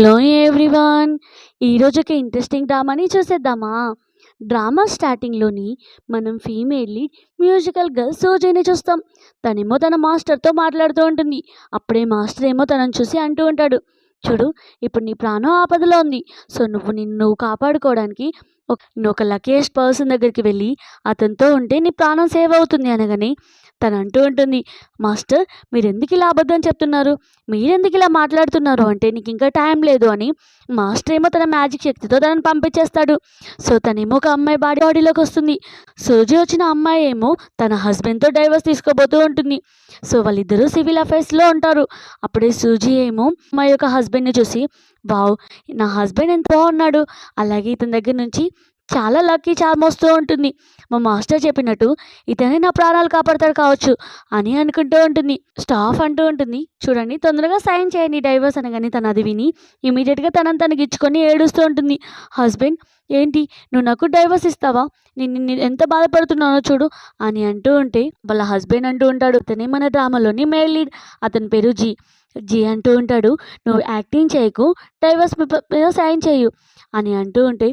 Hello everyone. ఈరోజు ఒక interesting డ్రామాని చూసేద్దామా? డ్రామా స్టార్టింగ్లోని మనం ఫీమేల్ లీడ్ మ్యూజికల్ గర్ల్ సోజీని చూస్తాం. తనేమో తన మాస్టర్తో మాట్లాడుతూ ఉంటుంది. అప్పుడే మాస్టర్ ఏమో తనను చూసి అంటూ ఉంటాడు. చూడు ఇప్పుడు నీ ప్రాణం ఆపదలో ఉంది. సో నువ్వు నిన్ను కాపాడుకోవడానికి నువ్వు ఒక లక్కీయెస్ట్ పర్సన్ దగ్గరికి వెళ్ళి అతనితో ఉంటే నీ ప్రాణం సేవ్ అవుతుంది అనగానే తను అంటూ ఉంటుంది మాస్టర్ మీరు ఎందుకు ఇలా అబద్ధం చెప్తున్నారు? మీరెందుకు ఇలా మాట్లాడుతున్నారు? అంటే నీకు ఇంకా టైం లేదు అని మాస్టర్ ఏమో తన మ్యాజిక్ శక్తితో తనని పంపించేస్తాడు. సో తనేమో ఒక అమ్మాయి బాడీ బాడీలోకి వస్తుంది. సూజీ వచ్చిన అమ్మాయి ఏమో తన హస్బెండ్తో డైవర్స్ తీసుకోబోతూ ఉంటుంది. సో వాళ్ళిద్దరూ సివిల్ అఫైర్స్లో ఉంటారు. అప్పుడే సూజీ ఏమో అమ్మాయి యొక్క హస్బెండ్ని చూసి వావ్ నా హస్బెండ్ ఎంత బాగున్నాడు అలాగే ఇతని దగ్గర నుంచి చాలా లక్కీ చార్మ్ వస్తూ ఉంటుంది. మా మాస్టర్ చెప్పినట్టు ఇతనే నా ప్రాణాలు కాపాడతాడు కావచ్చు అని అనుకుంటూ ఉంటుంది. స్టాఫ్ అంటూ ఉంటుంది చూడండి తొందరగా సైన్ చేయండి డైవర్స్ అనగానే తను అది విని ఇమీడియట్గా తనని తనకి ఇచ్చుకొని ఏడుస్తూ ఉంటుంది. హస్బెండ్ ఏంటి నువ్వు నాకు డైవర్స్ ఇస్తావా? నేను ఎంత బాధపడుతున్నానో చూడు అని అంటూ ఉంటే వాళ్ళ హస్బెండ్ అంటూ ఉంటాడు. అతనే మన డ్రామాలోని మేల్ లీడ్. అతని పేరు జీ. జీ అంటూ ఉంటాడు నువ్వు యాక్టింగ్ చేయకు డైవర్స్ మీద సైన్ చేయు అని అంటూ ఉంటే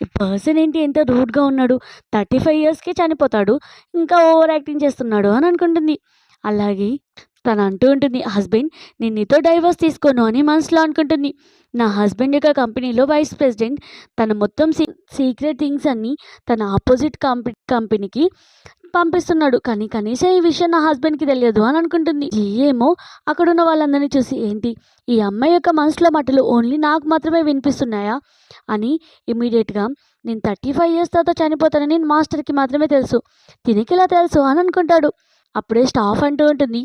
ఈ పర్సన్ ఏంటి? ఎంత రూడ్గా ఉన్నాడు. థర్టీ ఫైవ్ ఇయర్స్కే చనిపోతాడు. ఇంకా ఓవర్ యాక్టింగ్ చేస్తున్నాడు అని అనుకుంటుంది. అలాగే తను అంటూ ఉంటుంది హస్బెండ్ నేను నీతో డైవర్స్ తీసుకోను అని మనసులో అనుకుంటుంది. నా హస్బెండ్ యొక్క కంపెనీలో వైస్ ప్రెసిడెంట్ తన మొత్తం సీ సీక్రెట్ థింగ్స్ అన్నీ తన ఆపోజిట్ కంపె కంపెనీకి పంపిస్తున్నాడు. కానీ కనీసం ఈ విషయం నా హస్బెండ్కి తెలియదు అని అనుకుంటుంది. ఏమో అక్కడున్న వాళ్ళందరినీ చూసి ఏంటి ఈ అమ్మాయి యొక్క మనసులో మాటలు ఓన్లీ నాకు మాత్రమే వినిపిస్తున్నాయా అని ఇమీడియట్గా నేను థర్టీ ఫైవ్ ఇయర్స్ తర్వాత చనిపోతానని మాస్టర్కి మాత్రమే తెలుసు. తినికి ఇలా తెలుసు అని అనుకుంటాడు. అప్పుడే స్టాఫ్ అంటూ ఉంటుంది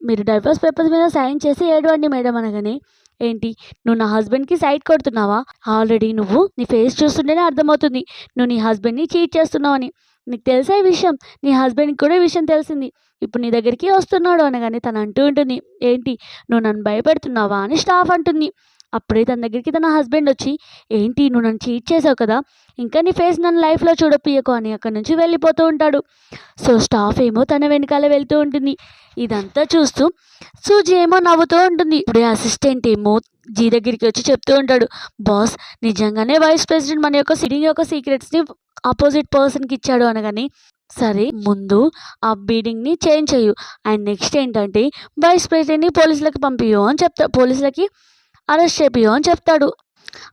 మీరు డైవర్స్ పేపర్స్ మీద సైన్ చేసి ఏడవండి మేడం అనగానే ఏంటి నువ్వు నా హస్బెండ్కి సైట్ కొడుతున్నావా? ఆల్రెడీ నువ్వు నీ ఫేస్ చూస్తుంటేనే అర్థమవుతుంది నువ్వు నీ హస్బెండ్ని చీట్ అని నీకు తెలిసే విషయం నీ హస్బెండ్కి కూడా విషయం తెలిసింది. ఇప్పుడు నీ దగ్గరికి వస్తున్నాడు అనగానే తను అంటూ ఉంటుంది ఏంటి నువ్వు నన్ను భయపెడుతున్నావా? అని స్టాఫ్ అంటుంది. అప్పుడే తన దగ్గరికి తన హస్బెండ్ వచ్చి ఏంటి నువ్వు నన్ను చీట్ చేసావు కదా ఇంకా నీ ఫేస్ నన్ను లైఫ్లో చూడపియకు అని అక్కడి నుంచి వెళ్ళిపోతూ ఉంటాడు. సో స్టాఫ్ ఏమో తన వెనకాల వెళ్తూ ఉంటుంది. ఇదంతా చూస్తూ సూజీ ఏమో నవ్వుతూ ఉంటుంది. ఇప్పుడే అసిస్టెంట్ ఏమో జీ దగ్గరికి వచ్చి చెప్తూ ఉంటాడు బాస్ నిజంగానే వైస్ ప్రెసిడెంట్ మన యొక్క సిడింగ్ యొక్క సీక్రెట్స్ని ఆపోజిట్ పర్సన్కి ఇచ్చాడు అనగానే సరే ముందు ఆ బీడింగ్ని చేంజ్ చేయు అండ్ నెక్స్ట్ ఏంటంటే వైస్ ప్రెసిడెంట్ని పోలీసులకి పంపియు అని చెప్తా పోలీసులకి అరెస్ట్ చేపియు అని చెప్తాడు.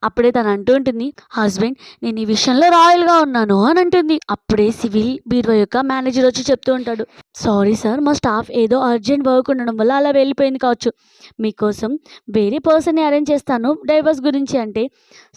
అప్పుడే తను అంటూ ఉంటుంది హస్బెండ్ నేను ఈ విషయంలో రాయల్గా ఉన్నాను అని అంటుంది. అప్పుడే సివిల్ బీరో యొక్క మేనేజర్ వచ్చి చెప్తూ ఉంటాడు సారీ సార్ మా స్టాఫ్ ఏదో అర్జెంట్ వర్క్ ఉండడం వల్ల అలా వెళ్ళిపోయింది కావచ్చు. మీకోసం వేరే పర్సన్ని అరేంజ్ చేస్తాను డైవర్స్ గురించి అంటే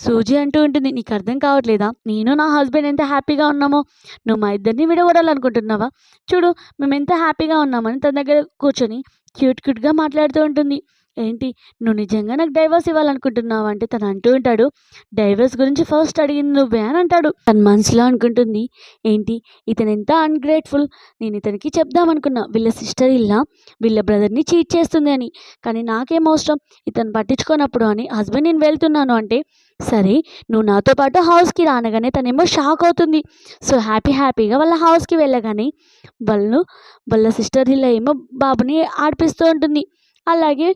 సూజీ అంటూ ఉంటుంది నీకు అర్థం కావట్లేదా? నేను నా హస్బెండ్ ఎంత హ్యాపీగా ఉన్నామో. నువ్వు మా ఇద్దరిని విడగొడాలనుకుంటున్నావా చూడు మేము ఎంత హ్యాపీగా ఉన్నామని తన దగ్గర కూర్చొని క్యూట్ క్యూట్గా మాట్లాడుతూ ఉంటుంది. ఏంటి? నువ్వు నిజంగా నాకు డైవర్స్ ఇవ్వాలనుకుంటున్నావు? అంటే తను అంటూ ఉంటాడు. డైవర్స్ గురించి ఫస్ట్ అడిగింది నువ్వే అని అంటాడు. తన మనసులో అనుకుంటుంది ఏంటి? ఇతను ఎంత అన్గ్రేట్ఫుల్. నేను ఇతనికి చెప్దామనుకున్నా. వీళ్ళ సిస్టర్ ఇల్లా? వీళ్ళ బ్రదర్ని చీట్ చేస్తుంది అని. కానీ నాకేం అవసరం? ఇతను పట్టించుకోనప్పుడు అని హస్బెండ్ నేను వెళ్తున్నాను అంటే సరే నువ్వు నాతో పాటు హౌస్కి రానగానే తనేమో షాక్ అవుతుంది. సో హ్యాపీ హ్యాపీగా వాళ్ళ హౌస్కి వెళ్ళగానే వాళ్ళు వాళ్ళ సిస్టర్ ఇలా ఏమో బాబుని ఆడిపిస్తూ ఉంటుంది. అలాగే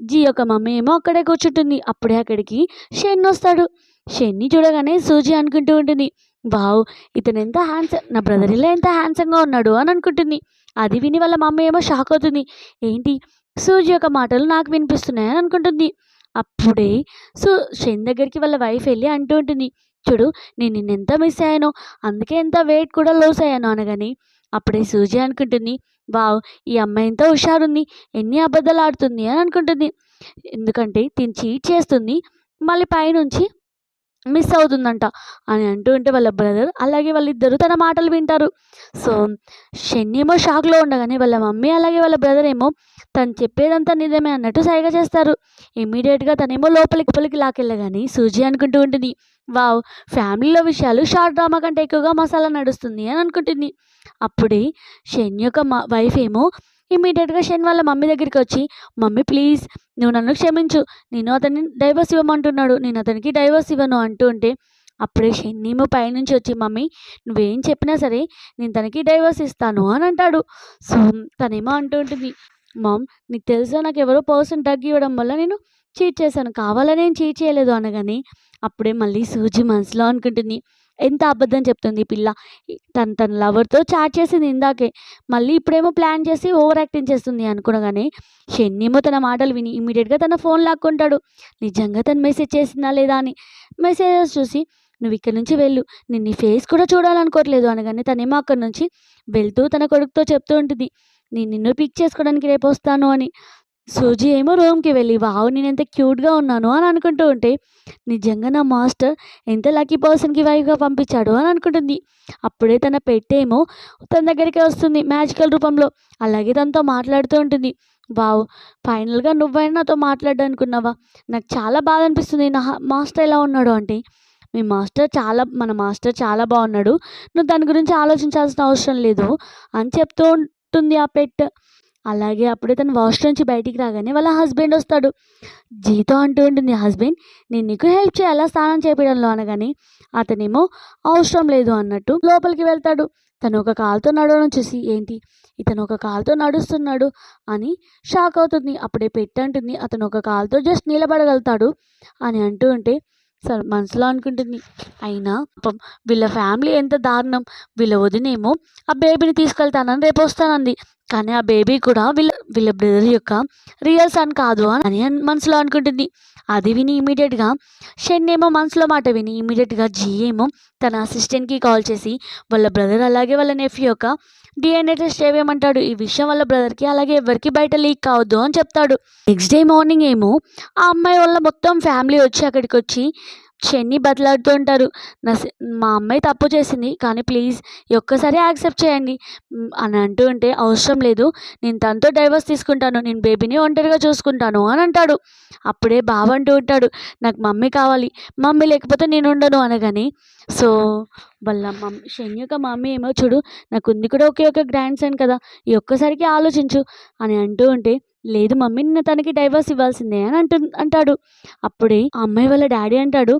జీ యొక్క మమ్మీ ఏమో అక్కడే కూర్చుంటుంది. అప్పుడే అక్కడికి షెన్ వస్తాడు. షెన్ని చూడగానే సూజీ అనుకుంటూ ఉంటుంది. వావ్ ఇతను ఎంత హ్యాండ్సమ్ నా బ్రదర్ ఇలా ఎంత హ్యాండ్సమ్గా ఉన్నాడు అని అనుకుంటుంది. అది విని వాళ్ళ మమ్మీ ఏమో షాక్ అవుతుంది. ఏంటి? సూజీ యొక్క మాటలు నాకు వినిపిస్తున్నాయి అని అనుకుంటుంది. అప్పుడే సో షెన్ దగ్గరికి వాళ్ళ వైఫ్ వెళ్ళి అంటూ ఉంటుంది. చూడు నేను నిన్నెంత మిస్ అయ్యానో అందుకే ఎంత వెయిట్ కూడా లాస్ అయ్యాను అనగాని అప్పుడే సూజీ అనుకుంటుంది. వావ్ ఈ అమ్మాయి ఎంత హుషారుంది. ఎన్ని అబద్ధాలు ఆడుతుంది అని అనుకుంటుంది. ఎందుకంటే తిని చీట్ చేస్తుంది. మళ్ళీ పైనుంచి మిస్ అవుతుందంట అని అంటూ ఉంటే వాళ్ళ బ్రదర్ అలాగే వాళ్ళిద్దరూ తన మాటలు వింటారు. సో షెన్ని ఏమో షాక్లో ఉండగానే వాళ్ళ మమ్మీ అలాగే వాళ్ళ బ్రదర్ ఏమో తను చెప్పేదంతా నిజమే అన్నట్టు సైగా చేస్తారు. ఇమీడియట్గా తనేమో లోపలికి పలికి లాకెళ్ళగానే సూజీ అనుకుంటూ ఉంటుంది. వావ్! ఫ్యామిలీలో విషయాలు షార్ట్ డ్రామా కంటే ఎక్కువగా మసాలా నడుస్తుంది అని అనుకుంటుంది. అప్పుడే షెన్ యొక్క మా వైఫ్ ఏమో ఇమీడియట్గా షెన్ వాళ్ళ మమ్మీ దగ్గరికి వచ్చి మమ్మీ ప్లీజ్ నువ్వు నన్ను క్షమించు. నేను అతన్ని డైవర్స్ ఇవ్వమంటున్నాడు. నేను అతనికి డైవర్స్ ఇవ్వను అంటూ ఉంటే అప్పుడే షెన్నీమో పైనుంచి వచ్చి మమ్మీ నువ్వేం చెప్పినా సరే నేను తనకి డైవర్స్ ఇస్తాను అని అంటాడు. సో తనేమో అంటూ ఉంటుంది మామ్ నీకు తెలుసా నాకు ఎవరో పర్సన్ డగ్ ఇవ్వడం వల్ల నేను చీట్ చేశాను. కావాలనే నేను చీట్ చేయలేదు అనగానే అప్పుడే మళ్ళీ సూజి మనసులో అనుకుంటుంది ఎంత అబద్ధం చెప్తుంది పిల్ల? తను తన లవర్తో చాట్ చేసింది ఇందాకే. మళ్ళీ ఇప్పుడేమో ప్లాన్ చేసి ఓవర్ యాక్టింగ్ చేస్తుంది అనుకునగానే షెన్నేమో తన మాటలు విని ఇమీడియట్గా తన ఫోన్ లాక్కుంటాడు. నిజంగా తను మెసేజ్ చేసిందా లేదా? అని. మెసేజెస్ చూసి నువ్వు ఇక్కడి నుంచి వెళ్ళు. నేను నీ ఫేస్ కూడా చూడాలనుకోవట్లేదు. అనగానే తనేమో అక్కడి నుంచి వెళ్తూ తన కొడుకుతో చెప్తూ ఉంటుంది నేను నిన్ను పిక్ చేసుకోవడానికి రేపు వస్తాను అని. సూజీ ఏమో రూమ్కి వెళ్ళి వావ్ నేను ఎంత క్యూట్గా ఉన్నాను అని అనుకుంటూ ఉంటే నిజంగా నా మాస్టర్ ఎంత లక్కీ పర్సన్కి వైఫ్గా పంపించాడు అని అనుకుంటుంది. అప్పుడే తన పెట్టేమో తన దగ్గరికి వస్తుంది మ్యాజికల్ రూపంలో. అలాగే తనతో మాట్లాడుతూ ఉంటుంది. వావ్ ఫైనల్గా నువ్వైనా నాతో మాట్లాడనుకున్నావా నాకు చాలా బాధ అనిపిస్తుంది నా మాస్టర్ ఎలా ఉన్నాడు అంటే మీ మాస్టర్ చాలా మన మాస్టర్ చాలా బాగున్నాడు. నువ్వు దాని గురించి ఆలోచించాల్సిన అవసరం లేదు అని చెప్తూ ఉంటుంది ఆ పెట్ అలాగే అప్పుడే తను వాష్రూమ్ నుంచి బయటికి రాగానే వాళ్ళ హస్బెండ్ వస్తాడు. జీతో అంటూ ఉంటుంది హస్బెండ్ నేను నీకు హెల్ప్ చేయాలా? స్నానం చేపించడంలో అనగానే అతనేమో అవసరం లేదు అన్నట్టు లోపలికి వెళ్తాడు. తను ఒక కాలుతో నడవడం చూసి ఏంటి? ఇతను ఒక కాలుతో నడుస్తున్నాడు అని షాక్ అవుతుంది. అప్పుడే పెట్టంటుంది అతను ఒక కాలుతో జస్ట్ నిలబడగలుగుతాడు అని అంటూ ఉంటే మనసులో అనుకుంటుంది. అయినా వీళ్ళ ఫ్యామిలీ ఎంత దారుణం. వీళ్ళ వదినేమో ఆ బేబీని తీసుకెళ్తానని రేపు వస్తానంది. కానీ ఆ బేబీ కూడా వీళ్ళ వీళ్ళ బ్రదర్ యొక్క రియల్ సన్ కాదు అని మనసులో అనుకుంటుంది. అది విని ఇమీడియట్గా షెన్ ఏమో మనసులో మాట విని ఇమీడియట్గా జీ ఏమో తన అసిస్టెంట్కి కాల్ చేసి వాళ్ళ బ్రదర్ అలాగే వాళ్ళ నెఫ్యూ యొక్క డిఎన్ఏ టెస్ట్ చేయమంటాడు ఈ విషయం వాళ్ళ బ్రదర్కి అలాగే ఎవరికి బయట లీక్ కావద్దు అని చెప్తాడు. నెక్స్ట్ డే మార్నింగ్ ఏమో ఆ అమ్మాయి వాళ్ళ మొత్తం ఫ్యామిలీ వచ్చి అక్కడికి వచ్చి షెన్ని బతలాడుతూ ఉంటారు. నా మా అమ్మాయి తప్పు చేసింది కానీ ప్లీజ్ ఈ ఒక్కసారి యాక్సెప్ట్ చేయండి. అని అంటూ ఉంటే అవసరం లేదు. నేను తనతో డైవర్స్ తీసుకుంటాను నేను బేబీని ఒంటరిగా చూసుకుంటాను అని అంటాడు. అప్పుడే బావ అంటూ ఉంటాడు నాకు మమ్మీ కావాలి మమ్మీ లేకపోతే నేను ఉండను అనగానే సో వాళ్ళ మమ్మీ షెన్ యొక్క మమ్మీ ఏమో చూడు నాకు ఉంది కూడా ఒకే ఒక గ్రాండ్ సన్ కదా ఈ ఒక్కసారికి ఆలోచించు అని అంటూ ఉంటే లేదు మమ్మీ నేను తనకి డైవర్స్ ఇవ్వాల్సిందే అని అంటు అంటాడు. అప్పుడే ఆ అమ్మాయి వాళ్ళ డాడీ అంటాడు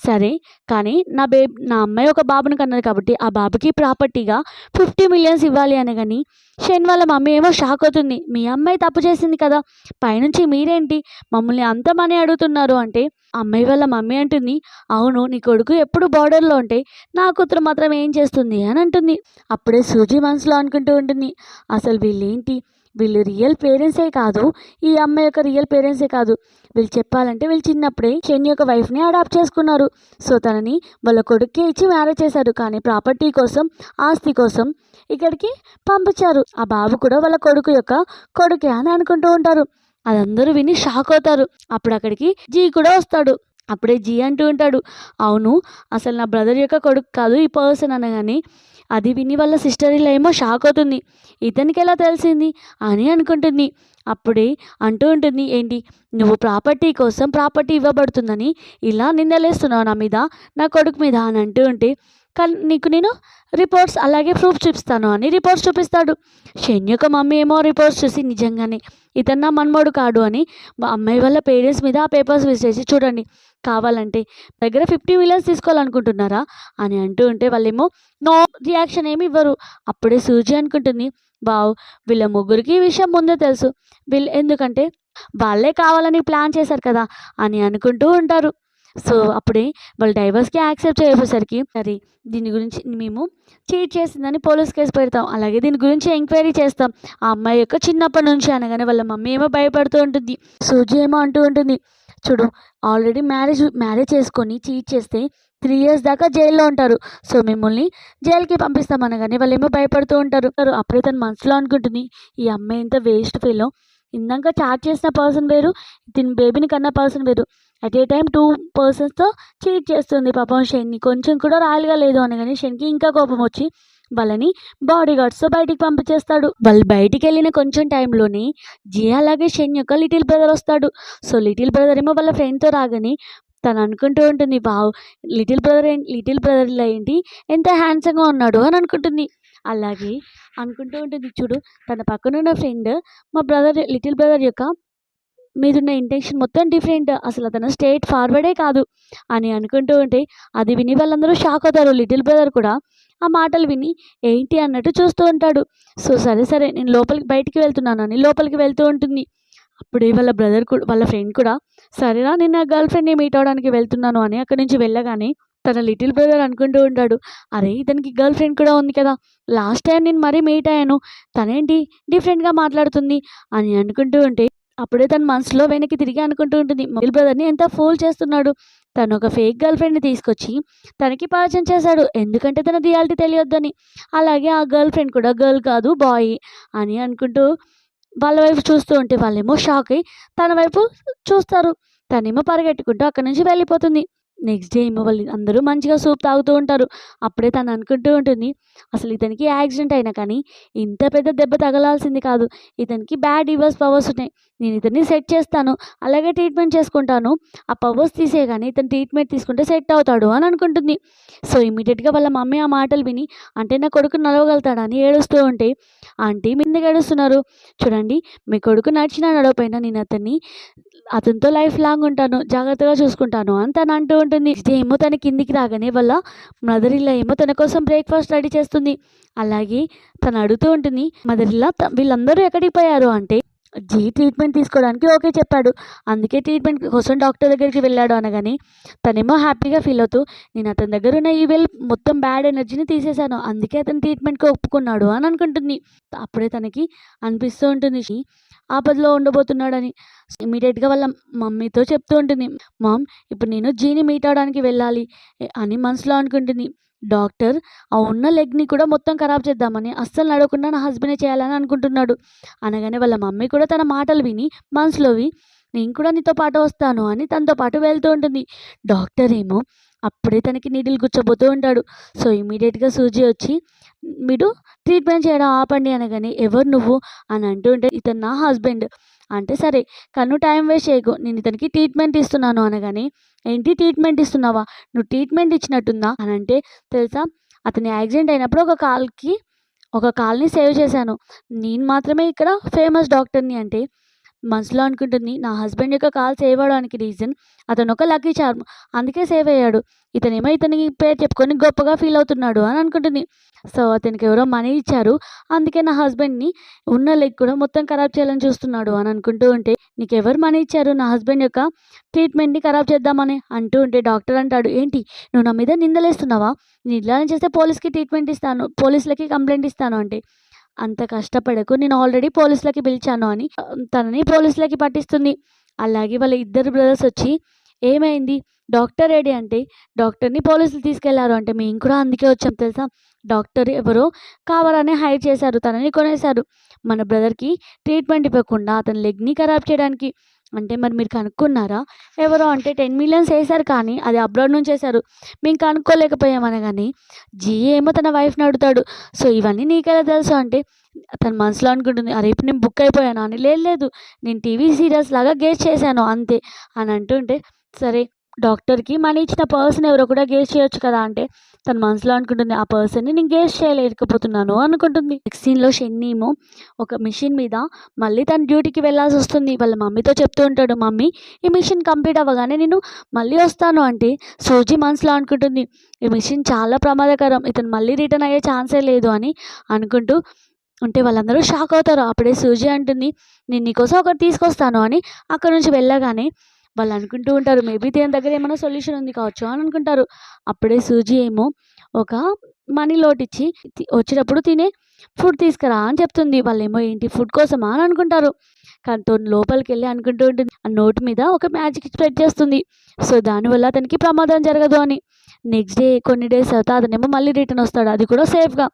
సరే కానీ నా బే నా అమ్మాయి ఒక బాబుని కన్నది కాబట్టి ఆ బాబుకి ప్రాపర్టీగా ఫిఫ్టీ మిలియన్స్ ఇవ్వాలి అనగాని షెన్ వాళ్ళ మమ్మీ ఏమో షాక్ అవుతుంది. మీ అమ్మాయి తప్పు చేసింది కదా పైనుంచి మీరేంటి? మమ్మల్ని అంత మనీ అడుగుతున్నారు అంటే అమ్మాయి వాళ్ళ మమ్మీ అంటుంది అవును నీ కొడుకు ఎప్పుడు బార్డర్లో ఉంటే నా కూతురు మాత్రం ఏం చేస్తుంది అని అంటుంది. అప్పుడే సూజీ మనసులో అనుకుంటూ ఉంటుంది అసలు వీళ్ళేంటి? వీళ్ళు రియల్ పేరెంట్సే కాదు ఈ అమ్మాయి యొక్క రియల్ పేరెంట్సే కాదు. వీళ్ళు చెప్పాలంటే వీళ్ళు చిన్నప్పుడే షెన్ యొక్క వైఫ్ని అడాప్ట్ చేసుకున్నారు. సో తనని వాళ్ళ కొడుక్కి ఇచ్చి మ్యారేజ్ చేశారు. కానీ ప్రాపర్టీ కోసం ఆస్తి కోసం ఇక్కడికి పంపించారు. ఆ బాబు కూడా వాళ్ళ కొడుకు యొక్క కొడుకే అని అనుకుంటూ ఉంటారు. అదందరూ విని షాక్ అవుతారు. అప్పుడు అక్కడికి జీ కూడా వస్తాడు. అప్పుడే జీ అంటూ ఉంటాడు. అవును అసలు నా బ్రదర్ యొక్క కొడుకు కాదు ఈ పర్సన్ అనగానే అది విని వాళ్ళ సిస్టర్ ఇలా ఏమో షాక్ అవుతుంది. ఇతనికి ఎలా తెలిసింది? అని అనుకుంటుంది. అప్పుడే అంటూ ఉంటుంది ఏంటి? నువ్వు ప్రాపర్టీ కోసం ప్రాపర్టీ ఇవ్వబడుతుందని ఇలా నిందలేస్తున్నావు నా మీద నా కొడుకు మీద అని అంటూ ఉంటే నీకు నేను రిపోర్ట్స్ అలాగే ప్రూఫ్ చూపిస్తాను అని రిపోర్ట్స్ చూపిస్తాడు. షెన్ యొక్క మమ్మీ ఏమో రిపోర్ట్స్ చూసి నిజంగానే ఇతను నా మన్మోడు కాడు అని మా అమ్మాయి వాళ్ళ పేరెంట్స్ మీద ఆ పేపర్స్ విసిరేసి చూడండి. కావాలంటే దగ్గర ఫిఫ్టీ మిలియన్స్ తీసుకోవాలనుకుంటున్నారా? అని అంటూ ఉంటే వాళ్ళేమో నో రియాక్షన్ ఏమి ఇవ్వరు. అప్పుడే సూజీ అనుకుంటుంది. బావ్ వీళ్ళ ముగ్గురికి ఈ విషయం ముందే తెలుసు. వీళ్ళు ఎందుకంటే వాళ్ళే కావాలని ప్లాన్ చేశారు కదా అని అనుకుంటూ ఉంటారు. సో అప్పుడే వాళ్ళు డైవర్స్కి యాక్సెప్ట్ చేయబోసరికి సరే దీని గురించి మేము చీట్ చేసిందని పోలీస్ కేసు పెడతాం. అలాగే దీని గురించి ఎంక్వైరీ చేస్తాం. ఆ అమ్మాయి యొక్క చిన్నప్పటి నుంచి అనగానే వాళ్ళ మమ్మీ ఏమో భయపడుతూ ఉంటుంది. సూజీ ఏమో అంటూ ఉంటుంది. చూడు ఆల్రెడీ మ్యారేజ్ మ్యారేజ్ చేసుకొని చీట్ చేస్తే త్రీ ఇయర్స్ దాకా జైల్లో ఉంటారు. సో మిమ్మల్ని జైలుకి పంపిస్తాం అనగానే వాళ్ళు ఏమో భయపడుతూ ఉంటారు. అప్పుడే తన మనసులో అనుకుంటుంది ఈ అమ్మాయి ఎంత వేస్ట్ ఫీలో ఇందాక చాట్ చేసిన పర్సన్ వేరు దీని బేబీని కన్న పర్సన్ వేరు. అట్ ఏ టైం టూ పర్సన్స్తో చీట్ చేస్తుంది పాపం షెన్ని కొంచెం కూడా రాయలుగా లేదు అనగానే షెన్కి ఇంకా కోపం వచ్చి వాళ్ళని బాడీ గార్డ్స్తో బయటికి పంపించేస్తాడు. వాళ్ళు బయటికి వెళ్ళిన కొంచెం టైంలోనే జియా అలాగే షెన్ యొక్క లిటిల్ బ్రదర్ వస్తాడు. సో లిటిల్ బ్రదర్ ఏమో వాళ్ళ ఫ్రెండ్తో రాగానే తను అనుకుంటూ ఉంటుంది వావ్ లిటిల్ బ్రదర్ లిటిల్ బ్రదర్లో ఏంటి? ఎంత హ్యాండ్సమ్గా ఉన్నాడు అని అనుకుంటుంది. అలాగే అనుకుంటూ ఉంటుంది. చూడు తన పక్కనున్న ఫ్రెండ్ మా బ్రదర్ లిటిల్ బ్రదర్ యొక్క మీదున్న ఇంటెన్షన్ మొత్తం డిఫరెంట్ అసలు అతను స్టేట్ ఫార్వర్డే కాదు అని అనుకుంటూ ఉంటే అది విని వాళ్ళందరూ షాక్ అవుతారు. లిటిల్ బ్రదర్ కూడా ఆ మాటలు విని ఏంటి? అన్నట్టు చూస్తూ ఉంటాడు. సో సరే సరే నేను లోపలికి బయటికి వెళ్తున్నాను అని లోపలికి వెళ్తూ ఉంటుంది. అప్పుడే వాళ్ళ బ్రదర్ కూడా వాళ్ళ ఫ్రెండ్ కూడా సరేరా నేను నా గర్ల్ ఫ్రెండ్ని మీట్ అవడానికి వెళ్తున్నాను అని అక్కడి నుంచి వెళ్ళగానే తన లిటిల్ బ్రదర్ అనుకుంటూ ఉంటాడు. అరే ఇతనికి గర్ల్ ఫ్రెండ్ కూడా ఉంది కదా. లాస్ట్ టైం నేను మరీ మీట్ అయ్యాను. తనేంటి డిఫరెంట్గా మాట్లాడుతుంది అని అనుకుంటూ ఉంటే అప్పుడే తన మనసులో వెనక్కి తిరిగి అనుకుంటూ ఉంటుంది. లిటిల్ బ్రదర్ని ఎంత ఫోల్ చేస్తున్నాడు. తను ఒక ఫేక్ గర్ల్ ఫ్రెండ్ని తీసుకొచ్చి తనకి పరిచయం చేశాడు. ఎందుకంటే తన రియాలిటీ తెలియొద్దని. అలాగే ఆ గర్ల్ ఫ్రెండ్ కూడా గర్ల్ కాదు బాయ్ అని అనుకుంటూ వాళ్ళ వైపు చూస్తూ ఉంటే వాళ్ళేమో షాక్ అయ్యి తన వైపు చూస్తారు. తనేమో పరిగెట్టుకుంటూ అక్కడి నుంచి వెళ్ళిపోతుంది. నెక్స్ట్ డే ఏమో వాళ్ళు అందరూ మంచిగా సూప్ తాగుతూ ఉంటారు. అప్పుడే తను అనుకుంటూ ఉంటుంది అసలు ఇతనికి యాక్సిడెంట్ అయినా కానీ ఇంత పెద్ద దెబ్బ తగలాల్సింది కాదు. ఇతనికి బ్యాడ్ రివర్స్ పవర్స్ ఉన్నాయి. నేను ఇతన్ని సెట్ చేస్తాను అలాగే ట్రీట్మెంట్ చేసుకుంటాను. ఆ పవర్స్ తీసే కానీ ఇతను ట్రీట్మెంట్ తీసుకుంటే సెట్ అవుతాడు అని అనుకుంటుంది. సో ఇమీడియట్గా వాళ్ళ మమ్మీ ఆ మాటలు విని అంటే నా కొడుకు నడవగలుగుతాడని ఏడుస్తూ ఉంటే ఆంటీ మీ ఎందుకు ఏడుస్తున్నారు? చూడండి మీ కొడుకు నడిచినా నడవపోయినా నేను అతన్ని అతనితో లైఫ్ లాంగ్ ఉంటాను జాగ్రత్తగా చూసుకుంటాను అని తను అంటూ ఉంటుంది. ఏమో తన కిందికి రాగానే వల్ల మదర్ ఏమో తన కోసం బ్రేక్ఫాస్ట్ రెడీ చేస్తుంది. అలాగే తను అడుగుతూ ఉంటుంది మదర్ వీళ్ళందరూ ఎక్కడికి పోయారు? అంటే జీ ట్రీట్మెంట్ తీసుకోవడానికి ఓకే చెప్పాడు. అందుకే ట్రీట్మెంట్ కోసం డాక్టర్ దగ్గరికి వెళ్ళాడు అనగానే తనేమో హ్యాపీగా ఫీల్ అవుతూ నేను అతని దగ్గర ఉన్న ఈ వెల్ మొత్తం బ్యాడ్ ఎనర్జీని తీసేశాను. అందుకే అతను ట్రీట్మెంట్కి ఒప్పుకున్నాడు అని అనుకుంటుంది. అప్పుడే తనకి అనిపిస్తూ ఉంటుంది ఆపదలో ఉండబోతున్నాడని. ఇమీడియట్గా వాళ్ళ మమ్మీతో చెప్తూ ఉంటుంది. మామ్ ఇప్పుడు నేను జీని మీట్ అవడానికి వెళ్ళాలి అని మనసులో అనుకుంటుంది. డాక్టర్ ఆ ఉన్న లెగ్ని కూడా మొత్తం ఖరాబ్ చేద్దామని అస్సలు నడవకుండా నా హస్బెండే చేయాలని అనుకుంటున్నాడు అనగానే వాళ్ళ మమ్మీ కూడా తన మాటలు విని మనసులోవి నేను కూడా నీతో పాటు వస్తాను అని తనతో పాటు వెళ్తూ ఉంటుంది. డాక్టర్ ఏమో అప్పుడే తనకి నీడిల్ గుచ్చబోతూ ఉంటాడు. సో ఇమీడియట్గా సూజీ వచ్చి మీరు ట్రీట్మెంట్ చేయడం ఆపండి అనగానే ఎవరు నువ్వు? అని అంటూ ఉంటే ఇతను నా హస్బెండ్. అంటే సరే కన్ను టైం వేస్ట్ చేయకు నేను ఇతనికి ట్రీట్మెంట్ ఇస్తున్నాను అనగానే ఏంటి ట్రీట్మెంట్ ఇస్తున్నావా? నువ్వు ట్రీట్మెంట్ ఇచ్చినట్టుందా? అని అంటే తెలుసా అతని యాక్సిడెంట్ అయినప్పుడు ఒక కాల్కి ఒక కాల్ని సేవ్ చేశాను. నేను మాత్రమే ఇక్కడ ఫేమస్ డాక్టర్ని అంటే మనసులో అనుకుంటుంది నా హస్బెండ్ యొక్క కాల్ సేవ్ అవ్వడానికి రీజన్ అతను ఒక లక్కీ చార్మ్ అందుకే సేవ్ అయ్యాడు. ఇతనేమో ఇతని పేరు చెప్పుకొని గొప్పగా ఫీల్ అవుతున్నాడు అని అనుకుంటుంది. సో అతనికి ఎవరో మనీ ఇచ్చారు. అందుకే నా హస్బెండ్ని ఉన్న లెగ్ కూడా మొత్తం ఖరాబ్ చేయాలని చూస్తున్నాడు అని అనుకుంటూ ఉంటే నీకు ఎవరు మనీ ఇచ్చారు? నా హస్బెండ్ యొక్క ట్రీట్మెంట్ని ఖరాబ్ చేద్దామని అంటూ ఉంటే డాక్టర్ అంటాడు. ఏంటి? నువ్వు నా మీద నిందలేస్తున్నావా? నేను ఇలానే చేస్తే పోలీస్కి ట్రీట్మెంట్ ఇస్తాను పోలీసులకి కంప్లైంట్ ఇస్తాను అంటే అంత కష్టపడకు. నేను ఆల్రెడీ పోలీసులకి పిలిచాను అని. తనని పోలీసులకి పట్టిస్తుంది. అలాగే వాళ్ళ ఇద్దరు బ్రదర్స్ వచ్చి ఏమైంది? డాక్టర్ రెడీ అంటే డాక్టర్ని పోలీసులు తీసుకెళ్ళారు అంటే మేము కూడా అందుకే వచ్చాం తెలుసా? డాక్టర్ ఎవరో కావాలనే హైర్ చేశారు తనని కొనేశారు. మన బ్రదర్కి ట్రీట్మెంట్ ఇవ్వకుండా అతని లెగ్ని ఖరాబ్ చేయడానికి అంటే మరి మీరు కనుక్కున్నారా? ఎవరో అంటే టెన్ మిలియన్స్ వేశారు కానీ అది అబ్రాడ్ నుంచి వేశారు. మేము కనుక్కోలేకపోయామని కానీ జీ ఏమో తన వైఫ్ని అడుగుతాడు. సో ఇవన్నీ నీకెలా తెలుసు అంటే తన మనసులో అనుకుంటుంది అరే ఇప్పుడు నేను బుక్ అయిపోయాను? అని. లేదు లేదు నేను టీవీ సీరియల్స్ లాగా గేస్ చేశాను అంతే. అని అంటుంటే సరే డాక్టర్కి మనీ ఇచ్చిన పర్సన్ ఎవరో కూడా గేస్ చేయొచ్చు కదా అంటే తన మనసులో అనుకుంటుంది ఆ పర్సన్ని నేను గేస్ చేయలేకపోతున్నాను అనుకుంటుంది. నెక్స్ట్ సీన్లో షెన్నీమో ఒక మిషన్ మీద మళ్ళీ తన డ్యూటీకి వెళ్ళాల్సి వస్తుంది. వాళ్ళ మమ్మీతో చెప్తూ ఉంటాడు మమ్మీ ఈ మిషన్ కంప్లీట్ అవ్వగానే నేను మళ్ళీ వస్తాను అంటే సూజీ మనసులో అనుకుంటుంది ఈ మిషన్ చాలా ప్రమాదకరం ఇతను మళ్ళీ రిటర్న్ అయ్యే ఛాన్సే లేదు అని అనుకుంటూ ఉంటే వాళ్ళందరూ షాక్ అవుతారు. అప్పుడే సూజీ అంటుంది నేను నీకోసం ఒకటి తీసుకొస్తాను అని అక్కడ నుంచి వెళ్ళగానే వాళ్ళు అనుకుంటూ ఉంటారు మేబీ దీని దగ్గర ఏమైనా సొల్యూషన్ ఉంది కావచ్చు అని అనుకుంటారు. అప్పుడే సూజీ ఏమో ఒక మనీ లోట్ ఇచ్చి వచ్చేటప్పుడు తినే ఫుడ్ తీసుకురా అని చెప్తుంది. వాళ్ళేమో ఏంటి ఫుడ్ కోసమా అని అనుకుంటారు. కానీ తను లోపలికి వెళ్ళి అనుకుంటూ ఉంటుంది. ఆ నోట్ మీద ఒక మ్యాజిక్ స్ప్రెడ్ చేస్తుంది. సో దానివల్ల అతనికి ప్రమాదం జరగదు అని. నెక్స్ట్ డే కొన్ని డేస్ తర్వాత అతనేమో మళ్ళీ రిటర్న్ వస్తాడు. అది కూడా సేఫ్గా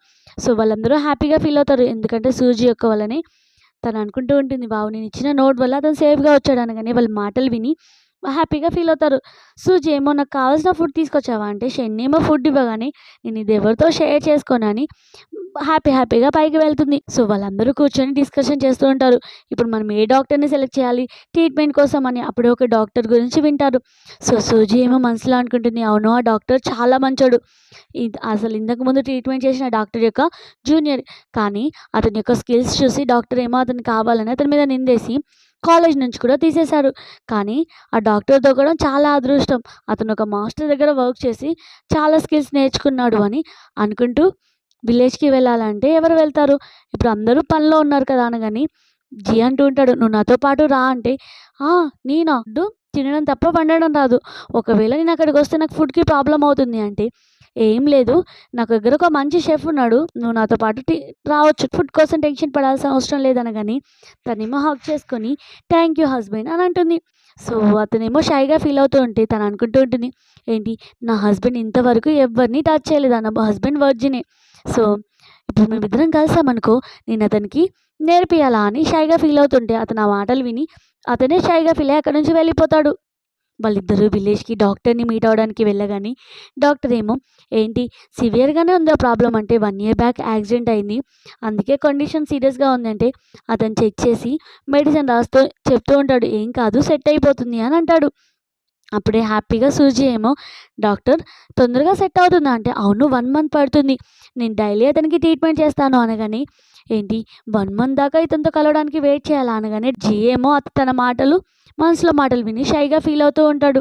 సో వాళ్ళందరూ హ్యాపీగా ఫీల్ అవుతారు. ఎందుకంటే సూజీ యొక్క వల్లనే తను అనుకుంటూ ఉంటుంది బావు నేను ఇచ్చిన నోట్ వల్ల అతను సేఫ్గా వచ్చాడు అనగానే వాళ్ళ మాటలు విని హ్యాపీగా ఫీల్ అవుతారు. సూజీ ఏమో నాకు కావాల్సిన ఫుడ్ తీసుకొచ్చావా అంటే షెన్నీ ఏమో ఫుడ్ ఇవ్వగానే నేను ఇది ఎవరితో షేర్ చేసుకోనని హ్యాపీ హ్యాపీగా పైకి వెళ్తుంది. సో వాళ్ళందరూ కూర్చొని డిస్కషన్ చేస్తూ ఉంటారు. ఇప్పుడు మనం ఏ డాక్టర్ని సెలెక్ట్ చేయాలి? ట్రీట్మెంట్ కోసం అని అప్పుడే ఒక డాక్టర్ గురించి వింటారు. సో సూజీ ఏమో మనసులో అనుకుంటుంది అవును ఆ డాక్టర్ చాలా మంచోడు. అసలు ఇంతకు ముందు ట్రీట్మెంట్ చేసిన డాక్టర్ యొక్క జూనియర్. కానీ అతని యొక్క స్కిల్స్ చూసి డాక్టర్ ఏమో అతను కావాలని అతని మీద నిందేసి కాలేజ్ నుంచి కూడా తీసేశారు. కానీ ఆ డాక్టర్ దొరకడం చాలా అదృష్టం. అతను ఒక మాస్టర్ దగ్గర వర్క్ చేసి చాలా స్కిల్స్ నేర్చుకున్నాడు అని అనుకుంటూ విలేజ్కి వెళ్ళాలంటే ఎవరు వెళ్తారు? ఇప్పుడు అందరూ పనిలో ఉన్నారు కదా అనగాని జీ అంటూ ఉంటాడు నువ్వు నాతో పాటు రా అంటే నేను? నేనా తినడం తప్ప పండడం రాదు. ఒకవేళ నేను అక్కడికి వస్తే నాకు ఫుడ్కి ప్రాబ్లం అవుతుంది అంటే ఏం లేదు. నాకు దగ్గర ఒక మంచి షెఫ్ ఉన్నాడు. నువ్వు నాతో పాటు రావచ్చు. ఫుడ్ కోసం టెన్షన్ పడాల్సిన అవసరం లేదనగాని తనేమో హక్ చేసుకొని థ్యాంక్ యూ హస్బెండ్ అని అంటుంది. సో అతనేమో షైగా ఫీల్ అవుతూ ఉంటే తను అనుకుంటూ ఉంటుంది ఏంటి నా హస్బెండ్ ఇంతవరకు ఎవరిని టచ్ చేయలేదు. నా హస్బెండ్ వర్జినే సో ఇప్పుడు మేమిద్దరం కలిసామనుకో నేను అతనికి నేర్పియాలా అని షైగా ఫీల్ అవుతుంటే అతను ఆ మాటలు విని అతనే షైగా ఫీల్ అయ్యి అక్కడి నుంచి వెళ్ళిపోతాడు. వాళ్ళిద్దరూ విలేజ్కి డాక్టర్ని మీట్ అవ్వడానికి వెళ్ళగానే డాక్టర్ ఏమో ఏంటి సివియర్గానే ఉందా ప్రాబ్లం అంటే వన్ ఇయర్ బ్యాక్ యాక్సిడెంట్ అయింది. అందుకే కండిషన్ సీరియస్గా ఉందంటే అతను చెక్ చేసి మెడిసిన్ రాస్తూ చెప్తూ ఉంటాడు. ఏం కాదు సెట్ అయిపోతుంది అని అంటాడు. అప్పుడే హ్యాపీగా సూజీ ఏమో డాక్టర్ తొందరగా సెట్ అవుతుందా? అంటే అవును వన్ మంత్ పడుతుంది. నేను డైలీ అతనికి ట్రీట్మెంట్ చేస్తాను అనగానే ఏంటి వన్ మంత్ దాకా ఇతనితో కలవడానికి వెయిట్ చేయాలా? అనగానే జీ ఏమో అత తన మాటలు మనసులో మాటలు విని షైగా ఫీల్ అవుతూ ఉంటాడు.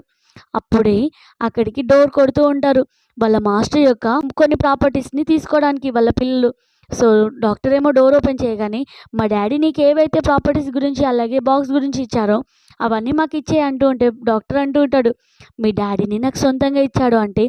అప్పుడే అక్కడికి డోర్ కొడుతూ ఉంటారు. వాళ్ళ మాస్టర్ యొక్క కొన్ని ప్రాపర్టీస్ని తీసుకోవడానికి వాళ్ళ పిల్లలు. సో డాక్టర్ ఏమో డోర్ ఓపెన్ చేయగానే మా డాడీ నీకు ఏవైతే ప్రాపర్టీస్ గురించి అలాగే బాక్స్ గురించి ఇచ్చారో అవన్నీ మాకు ఇచ్చే అంటూ ఉంటే డాక్టర్ అంటూ ఉంటాడు మీ డాడీని నాకు సొంతంగా ఇచ్చాడు అంటే